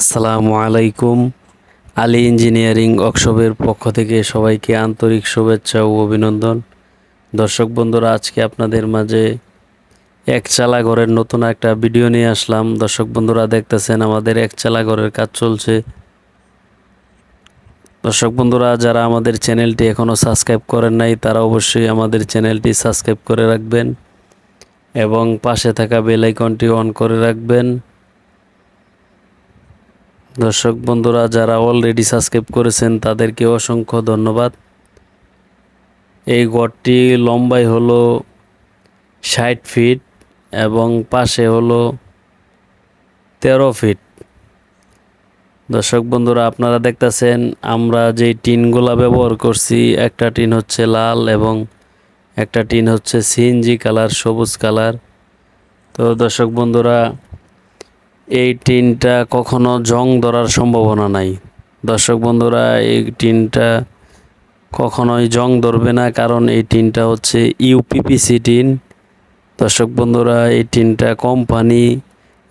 আসসালামু আলাইকুম। আলী ইঞ্জিনিয়ারিং ওয়ার্কশপের পক্ষ থেকে সবাইকে আন্তরিক শুভেচ্ছা ও অভিনন্দন। দর্শক বন্ধুরা, আজকে আপনাদের মাঝে এক চালা ঘরের নতুন একটা ভিডিও নিয়ে আসলাম। দর্শক বন্ধুরা, দেখতেছেন আমাদের এক চালা ঘরের কাজ চলছে। দর্শক বন্ধুরা, যারা আমাদের চ্যানেলটি এখনও সাবস্ক্রাইব করেন নাই, তারা অবশ্যই আমাদের চ্যানেলটি সাবস্ক্রাইব করে রাখবেন এবং পাশে থাকা বেল আইকনটি অন করে রাখবেন। দর্শক বন্ধুরা, যারা অলরেডি সাবস্ক্রাইব করেছেন, তাদেরকে অসংখ্য ধন্যবাদ। এই গড়টি লম্বাই হলো ষাট ফিট এবং পাশে হলো তেরো ফিট দর্শক বন্ধুরা, আপনারা দেখতেছেন, আমরা যেই টিনগুলা ব্যবহার করছি, একটা টিন হচ্ছে লাল এবং একটা টিন হচ্ছে সিএনজি কালার, সবুজ কালার। তো দর্শক বন্ধুরা এই টিনটা কখনো জং ধরার সম্ভাবনা নাই। দর্শক বন্ধুরা, এই টিনটা কখনোই জং ধরবে না, কারণ এই টিনটা হচ্ছে ইউপিপিসি টিন। দর্শক বন্ধুরা, এই টিনটা কোম্পানি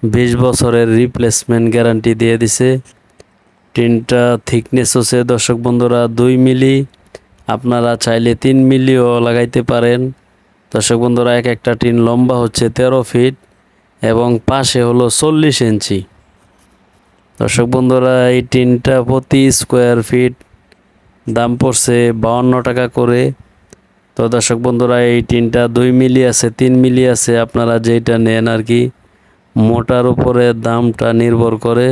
বিশ বছরের রিপ্লেসমেন্ট গ্যারান্টি দিয়ে দিছে। টিনটা থিকনেস হচ্ছে, দর্শক বন্ধুরা, দুই মিলি। আপনারা চাইলে তিন মিলিও লাগাইতে পারেন। দর্শক বন্ধুরা, এক একটা টিন লম্বা হচ্ছে তেরো ফিট। এবং পাশে হলো চল্লিশ ইঞ্চি। দর্শক বন্ধুরা, এই টিনটা প্রতি স্কোয়ার ফিট দাম পড়ছে বাউন্ন টাকা করে। তো দর্শক বন্ধুরা, এই টিনটা দুই মিলি আছে, তিন মিলি আছে, আপনারা যেটা নেন আর কি, মোটার উপরে দামটা নির্ভর করে।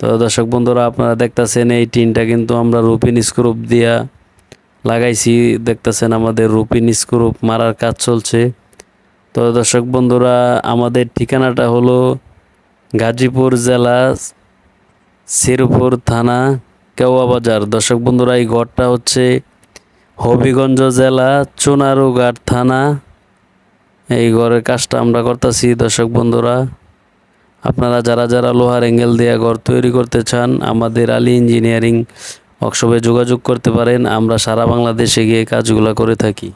তো দর্শক বন্ধুরা, আপনারা দেখতেছেন এই টিনটা কিন্তু আমরা রুপিন স্ক্রুপ দিয়া লাগাইছি। দেখতেছেন আমাদের রুপিন স্ক্রুপ মারার কাজ চলছে। তো দর্শক বন্ধুরা, আমাদের ঠিকানাটা হলো গাজীপুর জেলা শিরপুর থানা কেওয়া বাজার দর্শক বন্ধুরা, এই ঘরটা হচ্ছে হবিগঞ্জ জেলা চুনারুঘাট থানা। এই ঘরের কাজটা আমরা করতেছি দর্শক বন্ধুরা। আপনারা যারা যারা লোহার অ্যাঙ্গেল দিয়ে ঘর তৈরি করতে চান, আমাদের আলী ইঞ্জিনিয়ারিং ওয়ার্কশপে যোগাযোগ করতে পারেন। আমরা সারা বাংলাদেশে গিয়ে কাজগুলো করে থাকি।